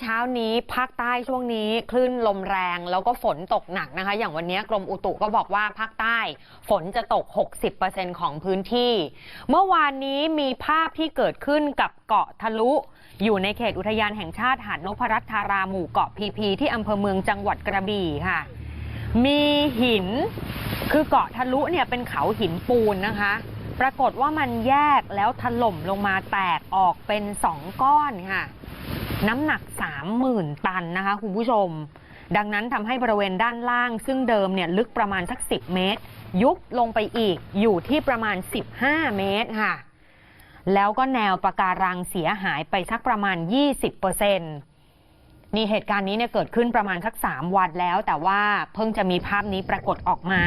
เช้านี้ภาคใต้ช่วงนี้คลื่นลมแรงแล้วก็ฝนตกหนักนะคะ อย่างวันนี้กรมอุตุก็บอกว่าภาคใต้ฝนจะตก 60%ของพื้นที่ เมื่อวานนี้มีภาพที่เกิดขึ้นกับเกาะทะลุ อยู่ในเขตอุทยานแห่งชาติหาดนพรัตน์ธาราหมู่เกาะพีพีที่อำเภอเมืองจังหวัดกระบี่ค่ะ มีหินคือเกาะทะลุเนี่ยเป็นเขาหินปูนนะคะ ปรากฏว่ามันแยกแล้วถล่มลงมาแตกออกเป็นสองก้อนค่ะ น้ำหนัก 30,000 ตันนะคะคุณผู้ชม ดังนั้นทำให้บริเวณด้านล่าง ซึ่งเดิมเนี่ยลึกประมาณสัก 10 เมตร ยุบลงไปอีกอยู่ที่ประมาณ 15 เมตรค่ะ แล้วก็แนวปะการังเสียหายไปสักประมาณ 20%นี่ นี่เหตุการณ์นี้เนี่ยเกิดขึ้นประมาณสัก3วันแล้ว แต่ว่าเพิ่งจะมีภาพนี้ปรากฏออกมา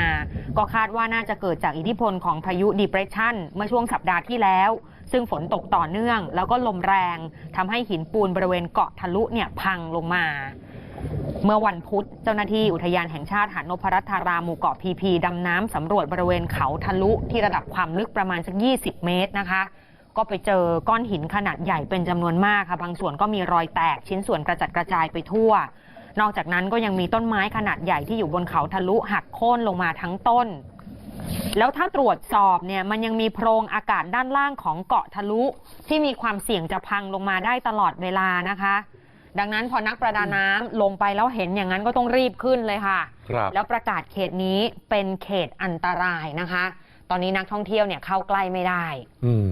ก็คาดว่าน่าจะเกิดจากอิทธิพลของพายุ depression เมื่อช่วงสัปดาห์ที่แล้ว ซึ่งฝนตกต่อเนื่อง แล้วก็ลมแรงทำให้หินปูนบริเวณเกาะทะลุเนี่ยพังลงมา เมื่อวันพุธเจ้าหน้าที่อุทยานแห่งชาติหานพรัตน์ธาราหมู่เกาะพีพีดำน้ำสำรวจบริเวณเขาทะลุที่ระดับความลึกประมาณสัก 20 เมตรนะคะ ก็ไปเจอก้อนหินขนาดใหญ่เป็นจำนวนมากค่ะบางส่วนก็มีรอยแตกชิ้นส่วนกระจัดกระจายไปทั่ว นอกจากนั้นก็ยังมีต้นไม้ขนาดใหญ่ที่อยู่บนเขาทะลุหักโค่นลงมาทั้งต้น แล้วถ้าตรวจสอบเนี่ยมันยังมีโพรงอากาศด้านล่างของเกาะทะลุ ที่มีความเสี่ยงจะพังลงมาได้ตลอดเวลานะคะดังนั้นพอนักประดาน้ำลงไปแล้วเห็นอย่างนั้นก็ต้องรีบขึ้นเลยค่ะครับแล้วประกาศเขตนี้เป็นเขตอันตรายนะคะ ตอนนี้นักท่องเที่ยวเนี่ยเข้าใกล้ไม่ได้ อืม